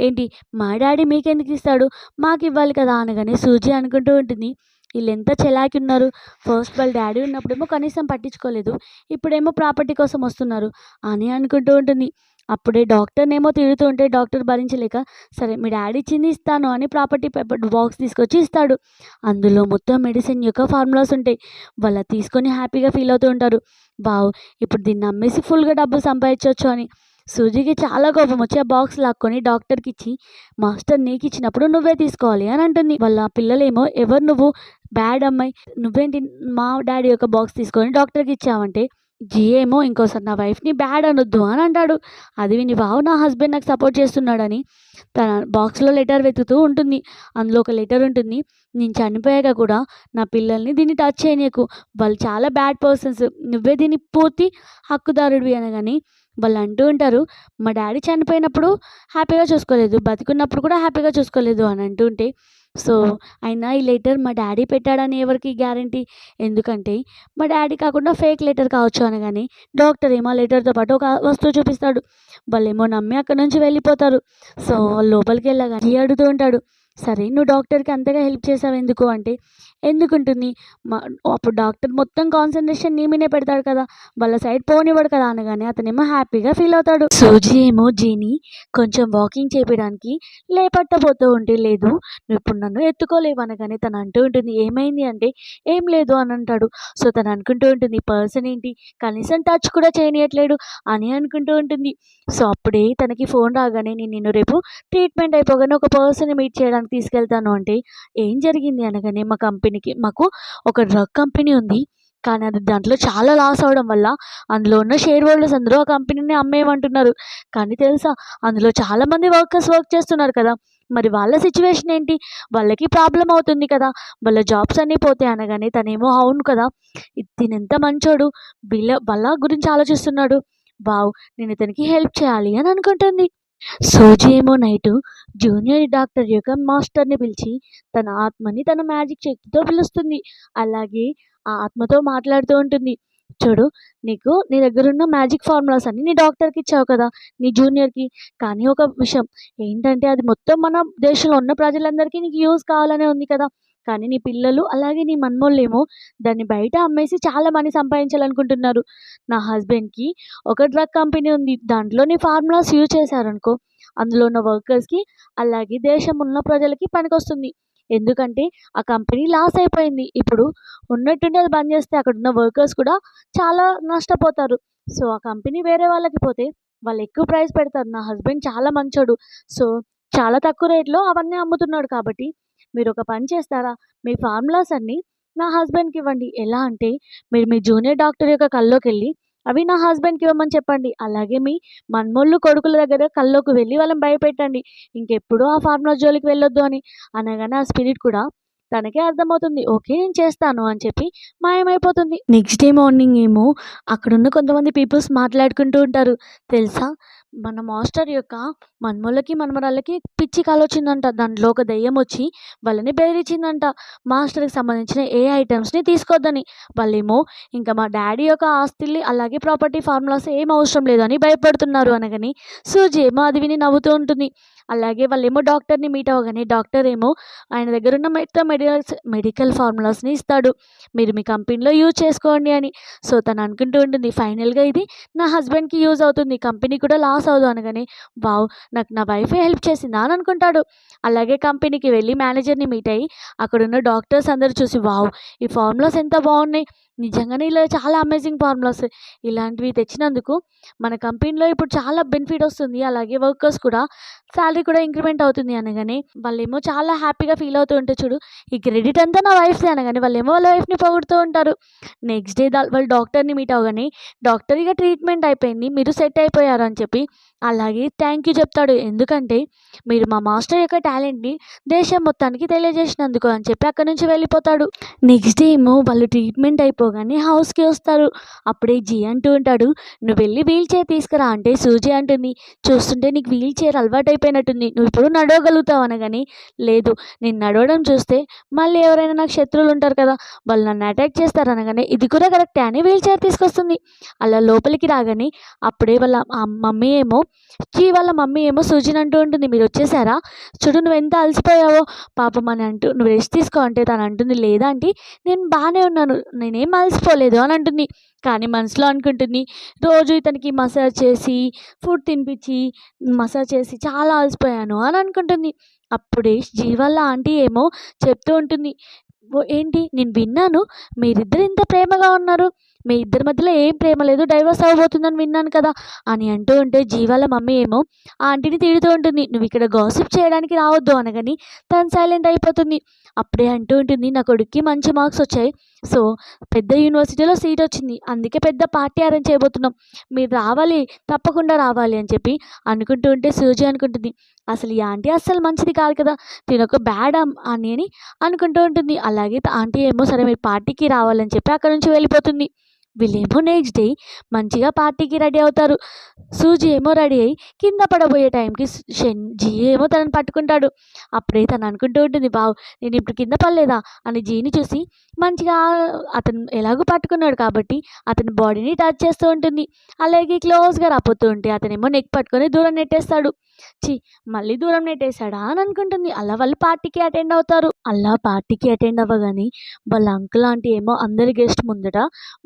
ఏంటి మా డాడీ మీకెందుకు ఇస్తాడు? మాకు ఇవ్వాలి కదా అనగానే సూజీ అనుకుంటూ ఉంటుంది వీళ్ళు ఎంత చెలాకి ఉన్నారు. ఫస్ట్ వాళ్ళ డాడీ ఉన్నప్పుడేమో కనీసం పట్టించుకోలేదు ఇప్పుడేమో ప్రాపర్టీ కోసం వస్తున్నారు అని అనుకుంటూ ఉంటుంది. అప్పుడే డాక్టర్నేమో తిడుతూ ఉంటే డాక్టర్ భరించలేక సరే మీ డాడీ ఇచ్చింది ఇస్తాను అని ప్రాపర్టీ పేపర్ బాక్స్ తీసుకొచ్చి ఇస్తాడు. అందులో మొత్తం మెడిసిన్ యొక్క ఫార్ములాస్ ఉంటాయి. వాళ్ళ తీసుకొని హ్యాపీగా ఫీల్ అవుతూ ఉంటారు. బావ్ ఇప్పుడు దీన్ని అమ్మేసి ఫుల్గా డబ్బులు సంపాదించవచ్చు అని. సూజీకి చాలా కోపం వచ్చి ఆ బాక్స్ లాక్కొని డాక్టర్కి ఇచ్చి మాస్టర్ నీకు ఇచ్చినప్పుడు నువ్వే తీసుకోవాలి అని అంటుంది. వాళ్ళ పిల్లలేమో ఎవరు నువ్వు? బ్యాడ్ అమ్మాయి. నువ్వేంటి మా డాడీ యొక్క బాక్స్ తీసుకొని డాక్టర్కి ఇచ్చావంటే జిఏమో ఇంకోసారి నా వైఫ్ని బ్యాడ్ అనొద్దు అని అంటాడు. అది విని వావ్ నా హస్బెండ్ నాకు సపోర్ట్ చేస్తున్నాడని తన బాక్స్లో లెటర్ వెతుకుతూ ఉంటుంది. అందులో ఒక లెటర్ ఉంటుంది నేను చనిపోయాక కూడా నా పిల్లల్ని దీన్ని టచ్ చేయనీయకు. వాళ్ళు చాలా బ్యాడ్ పర్సన్స్. నువ్వే దీన్ని పూర్తి హక్కుదారుడివి అనగాని వాళ్ళు అంటూ ఉంటారు మా డాడీ చనిపోయినప్పుడు హ్యాపీగా చూసుకోలేదు బతికున్నప్పుడు కూడా హ్యాపీగా చూసుకోలేదు అని అంటూ ఉంటే సో అయినా ఈ లెటర్ మా డాడీ పెట్టాడని ఎవరికి గ్యారంటీ? ఎందుకంటే మా డాడీ కాకుండా ఫేక్ లెటర్ కావచ్చు అనగానే డాక్టర్ ఏమో లెటర్తో పాటు ఒక వస్తువు చూపిస్తాడు. వాళ్ళేమో నమ్మి అక్కడ నుంచి వెళ్ళిపోతారు. సో వాళ్ళు లోపలికి వెళ్ళగా అడుగుతూ ఉంటాడు. సరే నువ్వు డాక్టర్కి అంతగా హెల్ప్ చేసావు ఎందుకు? అంటే ఎందుకుంటుంది? అప్పుడు డాక్టర్ మొత్తం కాన్సన్ట్రేషన్ నీ మీనే పెడతాడు కదా వాళ్ళ సైడ్ పోనివ్వడు కదా అనగానే అతనేమో హ్యాపీగా ఫీల్ అవుతాడు. సూజీ ఏమో జీని కొంచెం వాకింగ్ చేయడానికి లేపట్టబోతూ ఉంటే లేదు నువ్వు ఇప్పుడు నన్ను ఎత్తుకోలేవు అనగానే తను అంటూ ఉంటుంది ఏమైంది అంటే ఏం లేదు అని అంటాడు. సో తను అనుకుంటూ ఉంటుంది పర్సన్ ఏంటి? కనీసం టచ్ కూడా చేయనియట్లేడు అని అనుకుంటూ ఉంటుంది. సో అప్పుడే తనకి ఫోన్ రాగానే నేను నిన్ను రేపు ట్రీట్మెంట్ అయిపోగానే ఒక పర్సన్ మీట్ చేయడానికి తీసుకెళ్తాను అంటే ఏం జరిగింది అనగానే మా కంపెనీకి మాకు ఒక డ్రగ్ కంపెనీ ఉంది. కానీ అది దాంట్లో చాలా లాస్ అవడం వల్ల అందులో ఉన్న షేర్ హోల్డర్స్ అందరూ ఆ కంపెనీని అమ్మేయమంటున్నారు. కానీ తెలుసా అందులో చాలామంది వర్కర్స్ వర్క్ చేస్తున్నారు కదా. మరి వాళ్ళ సిచ్యువేషన్ ఏంటి? వాళ్ళకి ప్రాబ్లం అవుతుంది కదా. వాళ్ళ జాబ్స్ అన్నీ పోతాయి అనగానే తనేమో అవును కదా. తిను ఎంత మంచోడు? వీళ్ళ వాళ్ళ గురించి ఆలోచిస్తున్నాడు. వావ్ నేను ఇతనికి హెల్ప్ చేయాలి అని అనుకుంటుంది. సోజీ ఏమో నైటు జూనియర్ డాక్టర్ యొక్క మాస్టర్ని పిలిచి తన ఆత్మని తన మ్యాజిక్ శక్తితో పిలుస్తుంది. అలాగే ఆ ఆత్మతో మాట్లాడుతూ ఉంటుంది. చూడు నీకు నీ దగ్గర ఉన్న మ్యాజిక్ ఫార్ములాస్ అన్ని నీ డాక్టర్కి ఇచ్చావు కదా నీ జూనియర్కి. కానీ ఒక విషయం ఏంటంటే అది మొత్తం మన దేశంలో ఉన్న ప్రజలందరికీ నీకు యూజ్ కావాలనే ఉంది కదా. కానీ నీ పిల్లలు అలాగే నీ మన్మోళ్ళేమో దాన్ని బయట అమ్మేసి చాలా మనీ సంపాదించాలనుకుంటున్నారు. నా హస్బెండ్కి ఒక డ్రగ్ కంపెనీ ఉంది. దాంట్లో నీ ఫార్ములాస్ యూజ్ చేశారనుకో అందులో ఉన్న వర్కర్స్కి అలాగే దేశం ఉన్న ప్రజలకి పనికొస్తుంది. ఎందుకంటే ఆ కంపెనీ లాస్ అయిపోయింది. ఇప్పుడు ఉన్నట్టుండి అది బంద్ చేస్తే అక్కడ ఉన్న వర్కర్స్ కూడా చాలా నష్టపోతారు. సో ఆ కంపెనీ వేరే వాళ్ళకి పోతే వాళ్ళు ఎక్కువ ప్రైస్ పెడతారు. నా హస్బెండ్ చాలా మంచోడు. సో చాలా తక్కువ రేట్లో అవన్నీ అమ్ముతున్నాడు కాబట్టి మీరు ఒక పని చేస్తారా? మీ ఫార్ములాస్ అన్నీ నా హస్బెండ్కి ఇవ్వండి. ఎలా అంటే మీరు మీ జూనియర్ డాక్టర్ యొక్క కల్లోకి వెళ్ళి అవి నా హస్బెండ్కి ఇవ్వమని చెప్పండి. అలాగే మీ మన్మోళ్ళు కొడుకుల దగ్గర కల్లోకి వెళ్ళి వాళ్ళని భయపెట్టండి. ఇంకెప్పుడు ఆ ఫార్ములా జోలికి వెళ్ళొద్దు అని. అనగానే ఆ స్పిరిట్ కూడా తనకే అర్థమవుతుంది. ఓకే నేను చేస్తాను అని చెప్పి మాయమైపోతుంది. నెక్స్ట్ డే మార్నింగ్ ఏమో అక్కడున్న కొంతమంది పీపుల్స్ మాట్లాడుకుంటూ ఉంటారు. తెలుసా? మన మాస్టర్ యొక్క మన్మోళ్ళకి మనమరాళ్ళకి పిచ్చి కాలొచ్చిందంట. దాంట్లో ఒక దెయ్యం వచ్చి వాళ్ళని బెదిరించిందంట మాస్టర్కి సంబంధించిన ఏ ఐటమ్స్ని తీసుకోవద్దని వాళ్ళేమో ఇంకా మా డాడీ యొక్క ఆస్తిల్ని అలాగే ప్రాపర్టీ ఫార్ములాస్ ఏం అవసరం లేదని భయపడుతున్నారు అనగాని సూజీ ఏమో అది విని నవ్వుతూ ఉంటుంది. అలాగే వాళ్ళేమో డాక్టర్ని మీట్ అవ్వగానే డాక్టర్ ఏమో ఆయన దగ్గర ఉన్న మొత్తం మెడికల్స్ మెడికల్ ఫార్ములాస్ని ఇస్తాడు. మీరు మీ కంపెనీలో యూజ్ చేసుకోండి అని. సో తను అనుకుంటూ ఉంటుంది ఫైనల్గా ఇది నా హస్బెండ్కి యూజ్ అవుతుంది. కంపెనీ కూడా లాస్ అవ్వదు అనగానే వావ్ నాకు నా వైఫే హెల్ప్ చేసిందా? అని అనుకుంటాడు. అలాగే కంపెనీకి వెళ్ళి మేనేజర్ని మీట్ అయ్యి అక్కడున్న డాక్టర్స్ అందరూ చూసి వావ్ ఈ ఫార్ములాస్ ఎంత బాగున్నాయి. నిజంగానే ఇలా చాలా అమేజింగ్ ఫార్ములాస్. ఇలాంటివి తెచ్చినందుకు మన కంపెనీలో ఇప్పుడు చాలా బెనిఫిట్ వస్తుంది. అలాగే వర్కర్స్ కూడా శాలరీ కూడా ఇంక్రిమెంట్ అవుతుంది. అనగానే వాళ్ళేమో చాలా హ్యాపీగా ఫీల్ అవుతూ ఉంటే చూడు. ఈ క్రెడిట్ అంతా నా వైఫ్దే అనగానే వాళ్ళేమో వాళ్ళ వైఫ్ని పొగుడుతూ ఉంటారు. నెక్స్ట్ డే వాళ్ళు డాక్టర్ని మీట్ అవ్వగానే డాక్టర్ ఇక ట్రీట్మెంట్ అయిపోయింది. మీరు సెట్ అయిపోయారు అని చెప్పి అలాగే థ్యాంక్ యూ చెప్తాడు. ఎందుకంటే మీరు మా మాస్టర్ యొక్క టాలెంట్ని దేశం మొత్తానికి తెలియజేసినందుకు అని చెప్పి అక్కడి నుంచి వెళ్ళిపోతాడు. నెక్స్ట్ డే ఏమో వాళ్ళు ట్రీట్మెంట్ అయిపోగానే హౌస్కి వస్తారు. అప్పుడే జీ అంటూ ఉంటాడు. నువ్వు వెళ్ళి వీల్ చైర్ తీసుకురా అంటే సూజీ అంటుంది. చూస్తుంటే నీకు వీల్ చైర్ అలవాటు అయిపోయినట్టుంది నువ్వు ఇప్పుడు నడవగలుగుతావు అనగాని లేదు నేను నడవడం చూస్తే మళ్ళీ ఎవరైనా నాకు శత్రువులు ఉంటారు కదా వాళ్ళు నన్ను అటాక్ చేస్తారు అనగానే ఇది కూడా కరెక్టే అని వీల్ చైర్ తీసుకొస్తుంది. అలా లోపలికి రాగానే అప్పుడే వాళ్ళ మమ్మీ ఏమో? జీ వాళ్ళ మమ్మీ ఏమో సూజన్ అంటూ ఉంటుంది. మీరు వచ్చేసారా? చూడు నువ్వు ఎంత అలసిపోయావో? పాపం అని అంటూ నువ్వు రెస్ట్ తీసుకో అంటే తను అంటుంది. లేదా ఆంటీ నేను బాగానే ఉన్నాను. నేనేం అలసిపోలేదు అని అంటుంది. కానీ మనసులో అనుకుంటుంది రోజు ఇతనికి మసాజ్ చేసి ఫుడ్ తినిపించి మసాజ్ చేసి చాలా అలసిపోయాను అని అనుకుంటుంది. అప్పుడే జీ వాళ్ళ ఆంటీ ఏమో చెప్తూ ఉంటుంది ఏంటి? నేను విన్నాను. మీరిద్దరు ఇంత ప్రేమగా ఉన్నారు. మీ ఇద్దరి మధ్యలో ఏం ప్రేమ లేదు డైవర్స్ అవ్వబోతుందని విన్నాను కదా అని అంటూ ఉంటే జీవాల మమ్మీ ఏమో ఆ ఆంటీని తిడుతూ ఉంటుంది నువ్వు ఇక్కడ గాసిప్ చేయడానికి రావద్దు అనగాని తను సైలెంట్ అయిపోతుంది. అప్పుడే అంటూ ఉంటుంది నా కొడుక్కి మంచి మార్క్స్ వచ్చాయి. సో పెద్ద యూనివర్సిటీలో సీట్ వచ్చింది. అందుకే పెద్ద పార్టీ అరేంజ్ చేయబోతున్నాం. మీరు రావాలి తప్పకుండా రావాలి అని చెప్పి అనుకుంటూ ఉంటే సూజీ అనుకుంటుంది అసలు ఈ ఆంటీ అస్సలు మంచిది కాదు కదా తినొక బ్యాడ్ అని అని అనుకుంటూ ఉంటుంది. అలాగే ఆంటీ ఏమో సరే మీరు పార్టీకి రావాలని చెప్పి అక్కడ నుంచి వెళ్ళిపోతుంది. వీళ్ళేమో నెక్స్ట్ డే మంచిగా పార్టీకి రెడీ అవుతారు. సూజీ ఏమో రెడీ అయ్యి కింద పడబోయే టైంకి జీ ఏమో తనని పట్టుకుంటాడు. అప్పుడే తను అనుకుంటూ ఉంటుంది బావు నేను ఇప్పుడు కింద పడలేదా? అని జీని చూసి మంచిగా అతను ఎలాగో పట్టుకున్నాడు కాబట్టి అతని బాడీని టచ్ చేస్తూ ఉంటుంది. అలాగే క్లోజ్గా రాపోతూ ఉంటే అతనేమో నెక్ పట్టుకొని దూరం నెట్టేస్తాడు. ఛీ మళ్ళీ దూరం నెట్టేశాడా అని అనుకుంటుంది. అలా వాళ్ళు పార్టీకి అటెండ్ అవుతారు. అలా పార్టీకి అటెండ్ అవ్వగానే వాళ్ళ అంకుల్ ఆంటీ ఏమో అందరి గెస్ట్ ముందట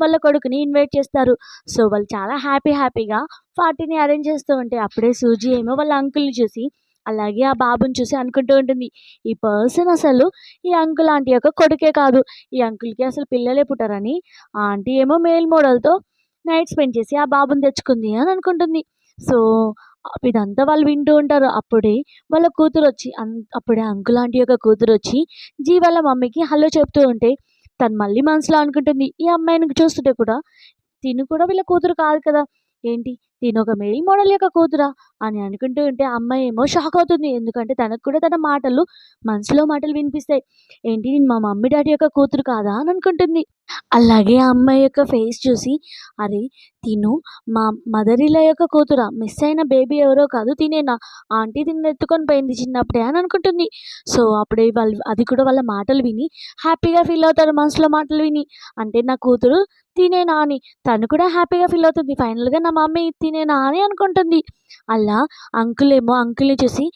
వాళ్ళ కొడుకుని ఇన్వైట్ చేస్తారు. సో వాళ్ళు చాలా హ్యాపీ హ్యాపీగా పార్టీని అరేంజ్ చేస్తూ ఉంటే అప్పుడే సూజీ ఏమో వాళ్ళ అంకుల్ని చూసి అలాగే ఆ బాబుని చూసి అనుకుంటూ ఉంటుంది. ఈ పర్సన్ అసలు ఈ అంకుల్ ఆంటీ యొక్క కొడుకే కాదు. ఈ అంకుల్కి అసలు పిల్లలే పుట్టారని ఆ ఆంటీ ఏమో మేల్ మోడల్తో నైట్ స్పెండ్ చేసి ఆ బాబుని తెచ్చుకుంది అని అనుకుంటుంది. సో ఇదంతా వాళ్ళు వింటూ ఉంటారు. అప్పుడే వాళ్ళ కూతురు వచ్చి అం అప్పుడే అంకుల్ ఆంటీ యొక్క కూతురు వచ్చి జీ వాళ్ళ మమ్మీకి హలో చెప్తూ ఉంటే తను మళ్ళీ మనసులో అనుకుంటుంది ఈ అమ్మాయిని చూస్తుంటే కూడా తిను కూడా వీళ్ళ కూతురు కాదు కదా. ఏంటి? తిను ఒక మెయిల్ మోడల్ యొక్క కూతురా? అని అనుకుంటూ ఉంటే అమ్మాయి ఏమో షాక్ అవుతుంది. ఎందుకంటే తనకు కూడా తన మాటలు మనసులో మాటలు వినిపిస్తాయి. ఏంటి నేను మా మమ్మీ డాడీ యొక్క కూతురు కాదా? అని అనుకుంటుంది. అలాగే ఆ అమ్మాయి యొక్క ఫేస్ చూసి అరే తిను. మా మదర్ యొక్క కూతురా. మిస్ అయిన బేబీ ఎవరో కాదు తినేనా? ఆంటీ తిని ఎత్తుకొని పోయింది చిన్నప్పుడే అని అనుకుంటుంది. సో అప్పుడే వాళ్ళు అది కూడా వాళ్ళ మాటలు విని హ్యాపీగా ఫీల్ అవుతారు మనసులో మాటలు విని. అంటే నా కూతురు తినేనా? అని. తను కూడా హ్యాపీగా ఫీల్ అవుతుంది. ఫైనల్గా నా మమ్మీ తినేనా అని అనుకుంటుంది. అలా అంకుల్ ఏమో అంకుల్ని చూసి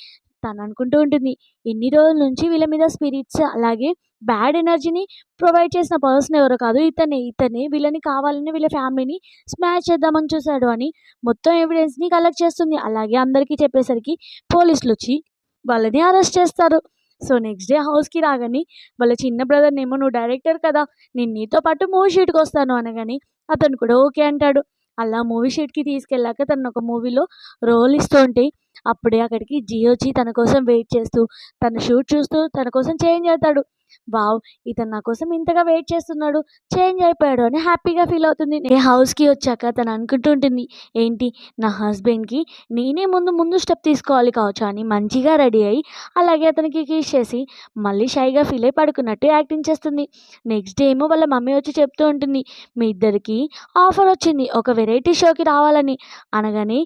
తను అనుకుంటూ ఉంటుంది. ఇన్ని రోజుల నుంచి వీళ్ళ మీద స్పిరిట్స్ అలాగే బ్యాడ్ ఎనర్జీని ప్రొవైడ్ చేసిన పర్సన్ ఎవరో కాదు ఇతనే ఇతనే వీళ్ళని కావాలని వీళ్ళ ఫ్యామిలీని స్మాష్ చేద్దామని చూశాడు అని మొత్తం ఎవిడెన్స్ని కలెక్ట్ చేస్తుంది. అలాగే అందరికీ చెప్పేసరికి పోలీసులు వచ్చి వాళ్ళని అరెస్ట్ చేస్తారు. సో నెక్స్ట్ డే హౌస్కి రాగానే వాళ్ళ చిన్న బ్రదర్ ఏమో నువ్వు డైరెక్టర్ కదా నేను నీతో పాటు మూవీ షూట్కి వస్తాను అనగాని అతను కూడా ఓకే అంటాడు. అలా మూవీ షూట్కి తీసుకెళ్ళాక తను ఒక మూవీలో రోల్ ఇస్తూ ఉంటే అప్పుడే అక్కడికి జియో వచ్చి తన కోసం వెయిట్ చేస్తూ తన షూట్ చూస్తూ తన కోసం చేంజ్ అవుతాడు. వావ్ ఇతను నా కోసం ఇంతగా వెయిట్ చేస్తున్నాడు చేంజ్ అయిపోయాడు అని హ్యాపీగా ఫీల్ అవుతుంది. నే హౌస్కి వచ్చాక తను అనుకుంటుంటుంది ఏంటి నా హస్బెండ్కి నేనే ముందు ముందు స్టెప్ తీసుకోవాలి కావచ్చు అని మంచిగా రెడీ అయ్యి అలాగే అతనికి కిస్ చేసి మళ్ళీ షైగా ఫీల్ అయి పడుకున్నట్టు యాక్టింగ్ చేస్తుంది. నెక్స్ట్ డే ఏమో వాళ్ళ మమ్మీ వచ్చి చెప్తూ ఉంటుంది మీ ఇద్దరికి ఆఫర్ వచ్చింది ఒక వెరైటీ షోకి రావాలని అనగానే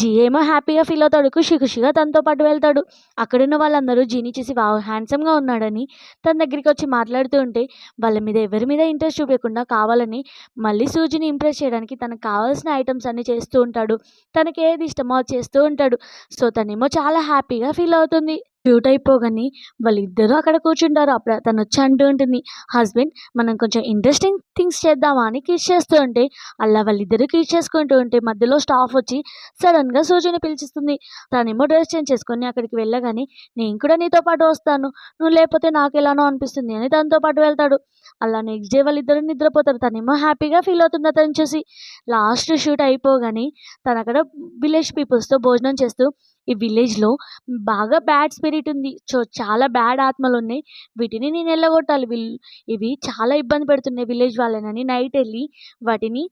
జీ ఏమో హ్యాపీగా ఫీల్ అవుతాడు ఖుషి ఖుషిగా తనతో పాటు వెళ్తాడు. అక్కడున్న వాళ్ళందరూ జీని చూసి వావ్ హ్యాండ్సమ్గా ఉన్నాడని తన దగ్గరికి వచ్చి మాట్లాడుతూ ఉంటే వాళ్ళ మీద ఎవరి మీద ఇంట్రెస్ట్ చూపించకుండా కావాలని మళ్ళీ సూజిని ఇంప్రెస్ చేయడానికి తనకు కావాల్సిన ఐటమ్స్ అన్నీ చేస్తూ ఉంటాడు. తనకి ఏది ఇష్టమో అది చేస్తూ ఉంటాడు. సో తనేమో చాలా హ్యాపీగా ఫీల్ అవుతుంది. షూట్ అయిపోగానే వాళ్ళిద్దరూ అక్కడ కూర్చుంటారు. అప్పుడు తను వచ్చి అంటూ ఉంటుంది హస్బెండ్ మనం కొంచెం ఇంట్రెస్టింగ్ థింగ్స్ చేద్దామా అని కిస్ చేస్తూ ఉంటే అలా వాళ్ళిద్దరూ కిస్ చేసుకుంటూ ఉంటే మధ్యలో స్టాఫ్ వచ్చి సడన్గా సూచన పిలిచిస్తుంది తనేమో డ్రెస్ చేంజ్ చేసుకొని అక్కడికి వెళ్ళగానే నేను కూడా నీతో పాటు వస్తాను. నువ్వు లేకపోతే నాకు ఎలానో అనిపిస్తుంది అని తనతో పాటు వెళ్తాడు. అలా నెక్స్ట్ డే వాళ్ళిద్దరూ నిద్రపోతారు. తనేమో హ్యాపీగా ఫీల్ అవుతుంది అతను చూసి. లాస్ట్ షూట్ అయిపోగానే తను అక్కడ విలేజ్ పీపుల్స్తో భోజనం చేస్తూ ఈ విలేజ్లో బాగా బ్యాడ్ స్పిరిట్ ఉంది. సో చాలా బ్యాడ్ ఆత్మలు ఉన్నాయి. వీటిని నేను వెళ్ళగొట్టాలి వీళ్ళు ఇవి చాలా ఇబ్బంది పెడుతున్నాయి విలేజ్ వాళ్ళని. నైట్ వెళ్ళి వాటిని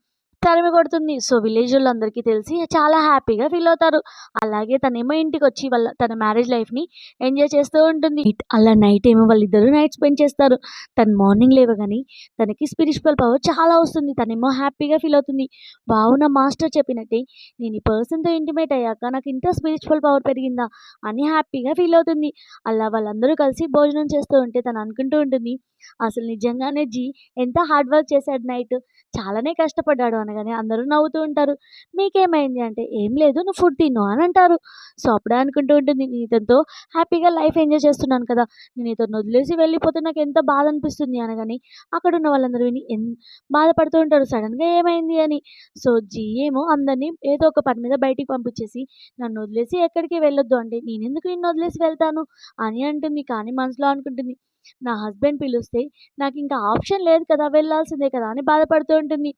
తరిమి కొడుతుంది. సో విలేజ్ వాళ్ళందరికీ తెలిసి చాలా హ్యాపీగా ఫీల్ అవుతారు. అలాగే తనేమో ఇంటికి వచ్చి వాళ్ళ తన మ్యారేజ్ లైఫ్ని ఎంజాయ్ చేస్తూ ఉంటుంది. అలా నైట్ ఏమో వాళ్ళిద్దరూ నైట్ స్పెండ్ చేస్తారు. తను మార్నింగ్ లేవగానే తనకి స్పిరిచువల్ పవర్ చాలా వస్తుంది. తనేమో హ్యాపీగా ఫీల్ అవుతుంది. వావు నా మాస్టర్ చెప్పినట్టే నేను ఈ పర్సన్తో ఇంటిమేట్ అయ్యాక నాకు ఇంత స్పిరిచువల్ పవర్ పెరిగిందా? అని హ్యాపీగా ఫీల్ అవుతుంది. అలా వాళ్ళందరూ కలిసి భోజనం చేస్తూ ఉంటే తను అనుకుంటూ ఉంటుంది అసలు నిజంగానే జీ ఎంత హార్డ్ వర్క్ చేశాడు నైట్. చాలానే కష్టపడ్డాడు అని అనగానే అందరూ నవ్వుతూ ఉంటారు. మీకేమైంది అంటే ఏం లేదు నువ్వు ఫుడ్ తిను అని అంటారు. సో అప్పుడే అనుకుంటూ ఉంటుంది నేను ఇతనితో హ్యాపీగా లైఫ్ ఎంజాయ్ చేస్తున్నాను కదా నేను ఇతను వదిలేసి వెళ్ళిపోతే నాకు ఎంత బాధ అనిపిస్తుంది అనగాని అక్కడ ఉన్న వాళ్ళందరూ విని ఎన్ బాధపడుతూ ఉంటారు. సడన్గా ఏమైంది అని. సో జీ ఏమో అందరినీ ఏదో ఒక పని మీద బయటికి పంపించేసి నన్ను వదిలేసి ఎక్కడికి వెళ్ళొద్దు అంటే నేను ఎందుకు నిన్ను వదిలేసి వెళ్తాను అని అంటుంది. కానీ మనసులో అనుకుంటుంది నా హస్బెండ్ పిలిస్తే నాకు ఇంకా ఆప్షన్ లేదు కదా వెళ్ళాల్సిందే కదా అని బాధపడుతూ ఉంటుంది.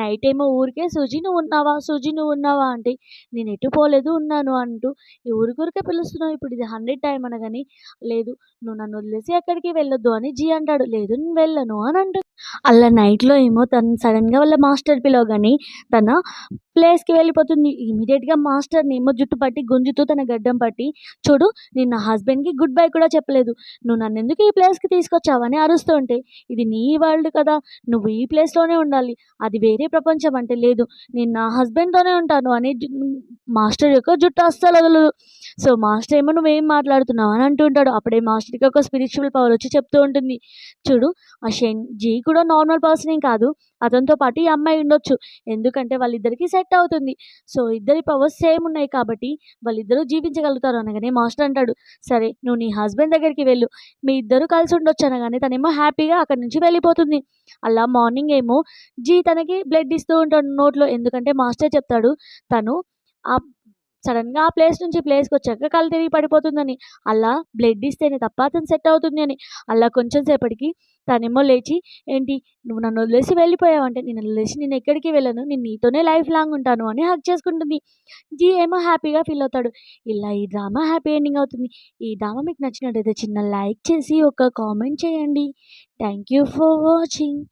నైట్ ఏమో ఊరికే సుజీ నువ్వు ఉన్నావా సుజీ నువ్వు ఉన్నావా అంటే నేను ఎటు పోలేదు ఉన్నాను అంటూ ఈ ఊరికూరికే పిలుస్తున్నావు ఇప్పుడు ఇది హండ్రెడ్ టైం అనగాని లేదు నువ్వు నన్ను వదిలేసి ఎక్కడికి వెళ్ళొద్దు అని జీ అంటాడు. లేదు నేను వెళ్ళను అని అంటుంది. అలా నైట్లో ఏమో తను సడన్గా వాళ్ళ మాస్టర్ పిలవగానే తన ప్లేస్కి వెళ్ళిపోతుంది. ఇమీడియట్గా మాస్టర్ నేమో జుట్టు పట్టి గుంజుతూ తన గడ్డం పట్టి చూడు నేను నా హస్బెండ్కి గుడ్ బై కూడా చెప్పలేదు. నువ్వు నన్ను ఎందుకు ఈ ప్లేస్కి తీసుకొచ్చావని అరుస్తూ ఉంటే ఇది నీ వరల్డ్ కదా నువ్వు ఈ ప్లేస్లోనే ఉండాలి. అది వేరే ప్రపంచం అంటే లేదు. నేను నా హస్బెండ్తోనే ఉంటాను అని మాస్టర్ యొక్క జుట్టు అస్సలు వదలదు. సో మాస్టర్ ఏమో నువ్వేం మాట్లాడుతున్నావు? అని అంటూ ఉంటాడు. అప్పుడే మాస్టర్కి ఒక స్పిరిచువల్ పవర్ వచ్చి చెప్తూ ఉంటుంది. చూడు ఆ షెన్ జీ కూడా నార్మల్ పర్సన్ ఏం కాదు. అతనితో పాటు ఈ అమ్మాయి ఉండొచ్చు. ఎందుకంటే వాళ్ళిద్దరికీ సెట్ అవుతుంది. సో ఇద్దరి పవర్స్ సేమ్ ఉన్నాయి కాబట్టి వాళ్ళిద్దరూ జీవించగలుగుతారు అనగానే మాస్టర్ అంటాడు సరే నువ్వు నీ హస్బెండ్ దగ్గరికి వెళ్ళు. మీ ఇద్దరు కలిసి ఉండొచ్చు అనగానే తనేమో హ్యాపీగా అక్కడి నుంచి వెళ్ళిపోతుంది. అలా మార్నింగ్ ఏమో జీ తనకి బ్లడ్ ఇస్తూ ఉంటాడు నోట్లో. ఎందుకంటే మాస్టర్ చెప్తాడు తను ఆ సడన్గా ఆ ప్లేస్ నుంచి ప్లేస్కి వచ్చాక కళ్ళు తిరిగి పడిపోతుందని. అలా బ్లడ్ ఇస్తేనే తప్ప అతను సెట్ అవుతుంది అని. అలా కొంచెం సేపటికి తనేమో లేచి ఏంటి నువ్వు నన్ను వదిలేసి వెళ్ళిపోయావంటే? నేను వదిలేసి నేను ఎక్కడికి వెళ్ళను? నేను నీతోనే లైఫ్ లాంగ్ ఉంటాను అని హక్ చేసుకుంటుంది. జీ ఏమో హ్యాపీగా ఫీల్ అవుతాడు. ఇలా ఈ డ్రామా హ్యాపీ ఎండింగ్ అవుతుంది. ఈ డ్రామా మీకు నచ్చినట్టయితే చిన్న లైక్ చేసి ఒక కామెంట్ చేయండి. Thank you for watching.